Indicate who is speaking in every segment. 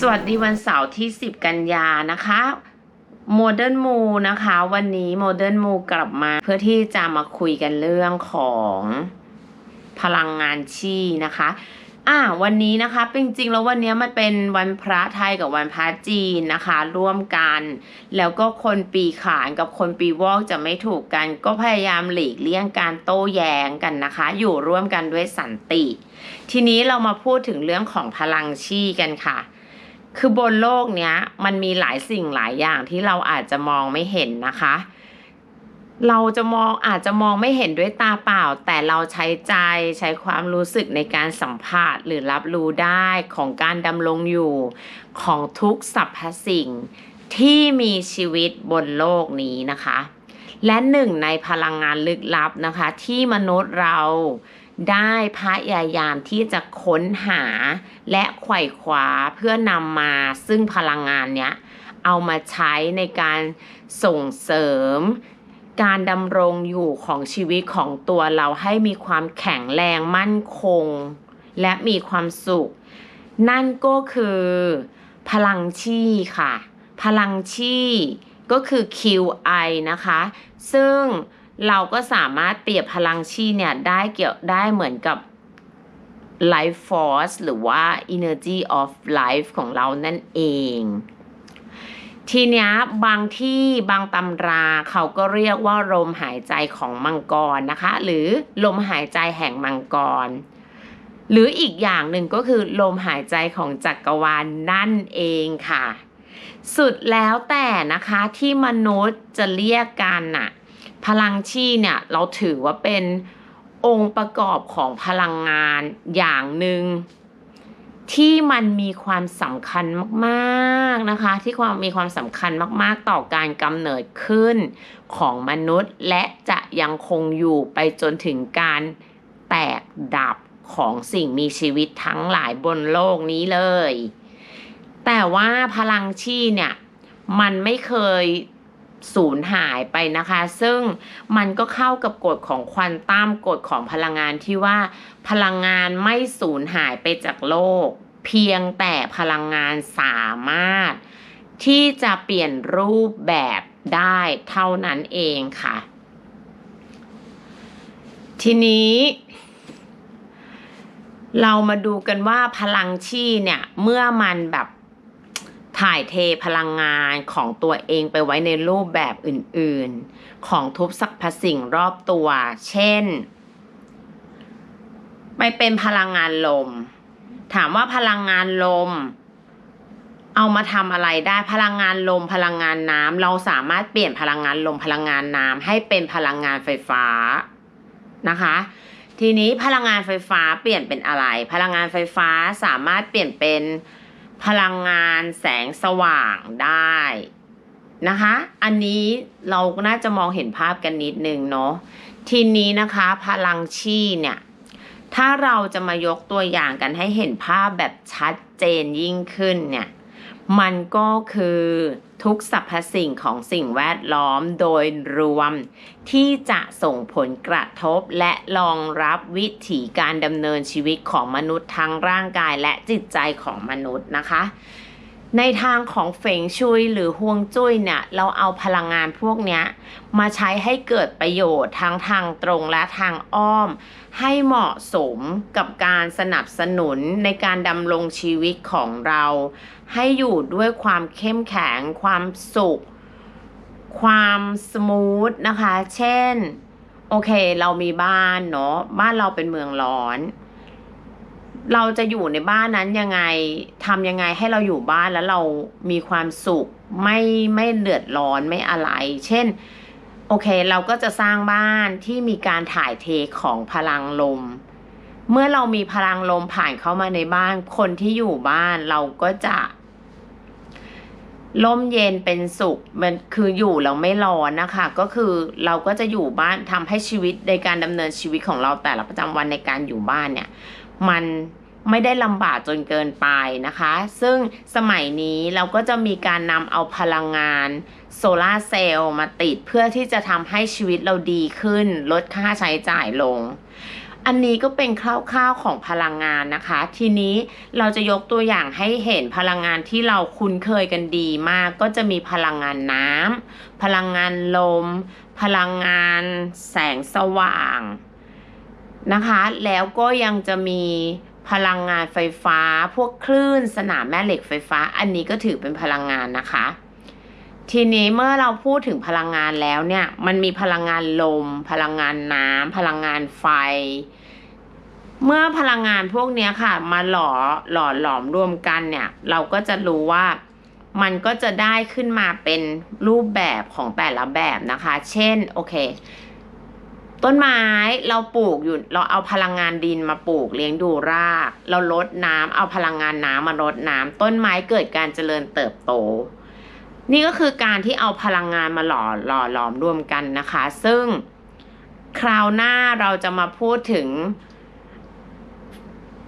Speaker 1: สวัสดีวันเสาร์ที่ 10 กันยานะคะ Modern m o นะคะ วันนี้ Modern m o กลับมาเพื่อที่จะมาคุยกันเรื่องของพลังงานชีนะคะอ่าวันนี้นะคะจริงๆแล้ววันนี้มันเป็นวันพระไทยกับวันพระจีนนะคะ ร่วมกัน แล้วก็คนปีขานกับคนปีวอกจะไม่ถูกกัน ก็พยายามหลีกเลี่ยงการโต้แย้งกันนะคะ อยู่ร่วมกันด้วยสันติ ทีนี้เรามาพูดถึงเรื่องของพลังชีกันค่ะ คือบนโลกเนี้ยมันมีหลายสิ่งหลายอย่างที่เราอาจจะมองไม่เห็นนะคะ เราจะมองอาจจะมองไม่เห็นด้วยตาเปล่า แต่เราใช้ใจใช้ความรู้สึกในการสัมผัสหรือรับรู้ได้ของการดำรงอยู่ของทุกสรรพสิ่งที่มีชีวิตบนโลกนี้นะคะ และหนึ่งในพลังงานลึกลับนะคะ ที่มนุษย์เรา ได้พยายามที่จะค้นหาและไขว่คว้าเพื่อนำมาซึ่งพลังงานเนี้ย เอามาใช้ในการส่งเสริม การดำรงอยู่ของชีวิตของตัวเราให้มีความแข็งแรงมั่นคง และมีความสุข นั่นก็คือ พลังชีค่ะ พลังชีก็คือ QI นะคะ ซึ่ง เราก็สามารถเปรียบพลังชีเนี่ยได้เกี่ยวได้เหมือนกับ life force หรือว่า energy of life ของเรานั่นเอง ทีนี้บางที่บางตำราเขาก็เรียกว่าลมหายใจของมังกรนะคะ หรือลมหายใจแห่งมังกร หรืออีกอย่างหนึ่งก็คือลมหายใจของจักรวาลนนั่นเองค่ะ สุดแล้วแต่นะคะที่มนุษย์จะเรียกกันน่ะ พลังชีเนี่ยเราถือว่าเป็นองค์ประกอบของพลังงานอย่างหนึ่งที่มันมีความสำคัญมากๆนะคะ ที่ความมีความสำคัญมากๆ ต่อการกำเนิดขึ้นของมนุษย์ และจะยังคงอยู่ไปจนถึงการแตกดับของสิ่งมีชีวิตทั้งหลายบนโลกนี้เลย แต่ว่าพลังชีเนี่ย มันไม่เคย สูญหายไปนะคะ ซึ่งมันก็เข้ากับกฎของควอนตัมกฎของพลังงานที่ว่า พลังงานไม่สูญหายไปจากโลก เพียงแต่พลังงานสามารถ ที่จะเปลี่ยนรูปแบบได้เท่านั้นเองค่ะ ทีนี้เรามาดูกันว่าพลังชีเนี่ย เมื่อมันแบบ ถ่ายเทพลังงานของตัวเองไปไว้ในรูปแบบอื่นๆ ของทุกสรรพสิ่งรอบตัว เช่น ไปเป็นพลังงานลม ถามว่าพลังงานลม เอามาทำอะไรได้พลังงานลมพลังงานน้ำเราสามารถเปลี่ยนพลังงานลมพลังงานน้ำให้เป็นพลังงานไฟฟ้านะคะ ทีนี้พลังงานไฟฟ้าเปลี่ยนเป็นอะไร พลังงานไฟฟ้าสามารถเปลี่ยนเป็น พลังงานแสงสว่างได้นะคะ อันนี้เราก็น่าจะมองเห็นภาพกันนิดนึงเนาะ ทีนี้นะคะพลังชีเนี่ย ถ้าเราจะมายกตัวอย่างกันให้เห็นภาพแบบชัดเจนยิ่งขึ้นเนี่ย มันก็คือทุกสรรพสิ่งของสิ่งแวดล้อมโดยรวม ที่จะส่งผลกระทบและรองรับวิถีการดำเนินชีวิตของมนุษย์ทั้งร่างกายและจิตใจของมนุษย์นะคะ ในทางของเฟงชุยหรือฮวงจุ้ยเนี่ย เราเอาพลังงานพวกนี้มาใช้ให้เกิดประโยชน์ทั้งทางตรงและทางอ้อม ให้เหมาะสมกับการสนับสนุนในการดำรงชีวิตของเรา ให้อยู่ด้วยความเข้มแข็ง ความสุข ความสมูทนะคะ เช่น โอเค เรามีบ้านเนาะบ้านเราเป็นเมืองร้อน เราจะอยู่ในบ้านนั้นยังไงทำยังไงให้เราอยู่บ้านแล้วเรามีความสุขไม่ไม่เดือดร้อนไม่อะไร เช่น โอเค เราก็จะสร้างบ้านที่มีการถ่ายเทของพลังลม เมื่อเรามีพลังลมผ่านเข้ามาในบ้าน คนที่อยู่บ้านเราก็จะร่มเย็นเป็นสุขมันคืออยู่เราไม่ร้อนนะคะ ก็คือเราก็จะอยู่บ้านทำให้ชีวิตในการดำเนินชีวิตของเราแต่ละประจำวันในการอยู่บ้านเนี่ย มันไม่ได้ลำบากจนเกินไปนะคะ ซึ่งสมัยนี้เราก็จะมีการนำเอาพลังงานโซลาร์เซลล์มาติดเพื่อที่จะทำให้ชีวิตเราดีขึ้น ลดค่าใช้จ่ายลง อันนี้ก็เป็นคร่าวๆของพลังงานนะคะ ทีนี้เราจะยกตัวอย่างให้เห็นพลังงานที่เราคุ้นเคยกันดีมาก ก็จะมีพลังงานน้ำพลังงานลม พลังงานแสงสว่าง นะคะ แล้วก็ยังจะมีพลังงานไฟฟ้า พวกคลื่นสนามแม่เหล็กไฟฟ้า อันนี้ก็ถือเป็นพลังงานนะคะ ทีนี้เมื่อเราพูดถึงพลังงานแล้วเนี่ย มันมีพลังงานลม พลังงานน้ำพลังงานไฟ เมื่อพลังงานพวกนี้ค่ะ มาหล่อหล่อหลอมรวมกันเนี่ย เราก็จะรู้ว่ามันก็จะได้ขึ้นมาเป็นรูปแบบของแต่ละแบบนะคะ เช่น โอเค ต้นไม้เราปลูกอยู่เราเอาพลังงานดินมาปลูกเลี้ยงดูราก เราลดน้ำเอาพลังงานน้ำมารดน้ำต้นไม้เกิดการเจริญเติบโต นี่ก็คือการที่เอาพลังงานมาหล่อหล่อหลอมรวมกันนะคะ ซึ่งคราวหน้าเราจะมาพูดถึง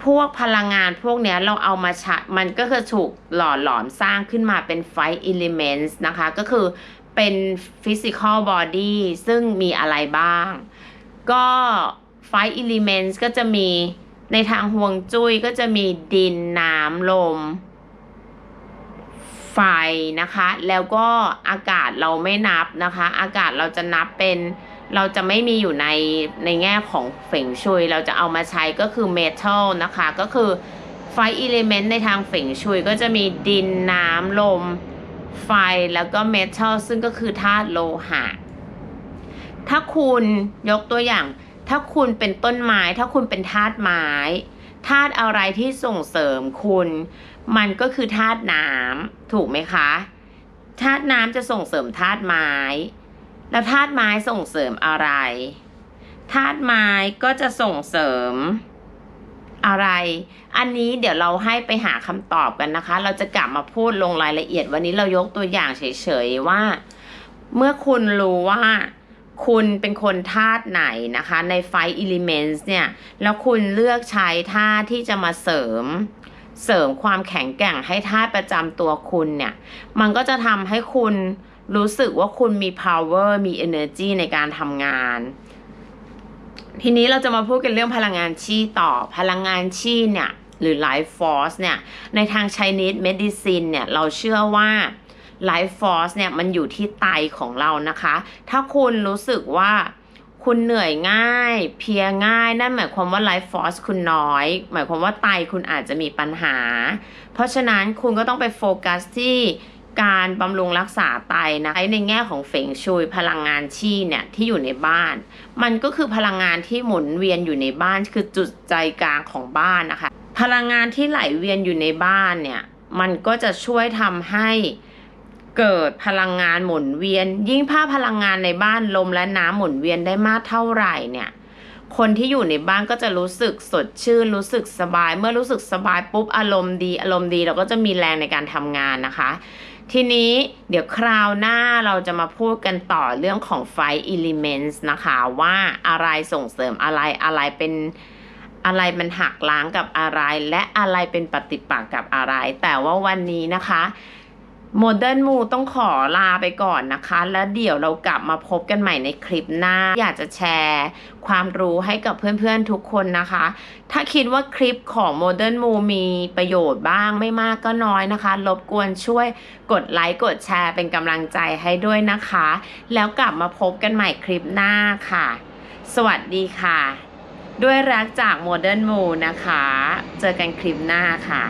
Speaker 1: พวกพลังงานพวกนี้เราเอามาใช้มันก็คือถูกหล่อหลอมสร้างขึ้นมาเป็นไฟ elements นะคะ ก็คือเป็น physical body ซึ่งมีอะไรบ้าง ก็ไฟ elements ก็จะมีในทางห่วงจุ้ยก็จะมีดินน้ำลม ไฟนะคะ แล้วก็อากาศเราไม่นับนะคะ อากาศเราจะนับเป็น เราจะไม่มีอยู่ในในแง่ของเฝงชุย เราจะเอามาใช้ก็คือเมทัลนะคะ ก็คือไฟอิเลเมนต์ในทางเฝงชุยก็จะมีดินน้ำลม ไฟแล้วก็เมทัลซึ่งก็คือธาตุโลหะ ถ้าคุณยกตัวอย่าง ถ้าคุณเป็นต้นไม้ ถ้าคุณเป็นธาตุไม้ธาตุอะไรที่ส่งเสริมคุณ มันก็คือธาตุน้ำถูกไหมคะธาตุน้ำจะส่งเสริมธาตุไม้ แล้วธาตุไม้ส่งเสริมอะไรธาตุไม้ก็จะส่งเสริมอะไร อันนี้เดี๋ยวเราให้ไปหาคำตอบกันนะคะ เราจะกลับมาพูดลงรายละเอียด วันนี้เรายกตัวอย่างเฉยๆว่า เมื่อคุณรู้ว่า คุณเป็นคนธาตุไหนนะคะ ในไฟ Elements เนี่ย แล้วคุณเลือกใช้ธาตุที่จะมาเสริม เสริมความแข็งแกร่งให้ธาตุประจำตัวคุณเนี่ย มันก็จะทำให้คุณรู้สึกว่าคุณมี power มี energy ในการทำงาน ทีนี้เราจะมาพูดกันเรื่องพลังงานชีต่อ พลังงานชีเนี่ย หรือ life force เนี่ย ในทาง Chinese medicine เนี่ย เราเชื่อว่า life force เนี่ยมันอยู่ที่ไตของเรานะคะ ถ้าคุณรู้สึกว่าคุณเหนื่อยง่าย เพียง่ายนั่นหมายความว่า life force คุณน้อย หมายความว่าไตคุณอาจจะมีปัญหา เพราะฉะนั้นคุณก็ต้องไปโฟกัสที่การบำรุงรักษาไตนะคะในแง่ของเฟงชุยพลังงานชีเนี่ยที่อยู่ในบ้าน มันก็คือพลังงานที่หมุนเวียนอยู่ในบ้านคือจุดใจกลางของบ้านนะคะ พลังงานที่ไหลเวียนอยู่ในบ้านเนี่ยมันก็จะช่วยทำให้ เกิดพลังงานหมุนเวียน ยิ่งภาพลังงานในบ้านลมและน้ำหมุนเวียนได้มากเท่าไหร่เนี่ยคนที่อยู่ในบ้านก็จะรู้สึกสดชื่น รู้สึกสบาย เมื่อรู้สึกสบายปุ๊บอารมณ์ดี อารมณ์ดีเราก็จะมีแรงในการทำงานนะคะ ทีนี้เดี๋ยวคราวหน้าเราจะมาพูดกันต่อเรื่องของไฟ elements นะคะว่าอะไรส่งเสริมอะไรอะไรเป็นอะไรมันหักล้างกับอะไร และอะไรเป็นปฏิปักษ์กับอะไร แต่ว่าวันนี้นะคะ โมเดิร์นมูต้องขอลาไปก่อนนะคะ แล้วเดี๋ยวเรากลับมาพบกันใหม่ในคลิปหน้า อยากจะแชร์ความรู้ให้กับเพื่อนๆทุกคนนะคะ ถ้าคิดว่าคลิปของ Modern m o มีประโยชน์บ้างไม่มากก็น้อยนะคะ รบกวนช่วยกดไลค์กดแชร์เป็นกำลังใจให้ด้วยนะคะ แล้วกลับมาพบกันใหม่คลิปหน้าค่ะ สวัสดีค่ะ ด้วยรักจาก Modern m o นะคะ เจอกันคลิปหน้าค่ะ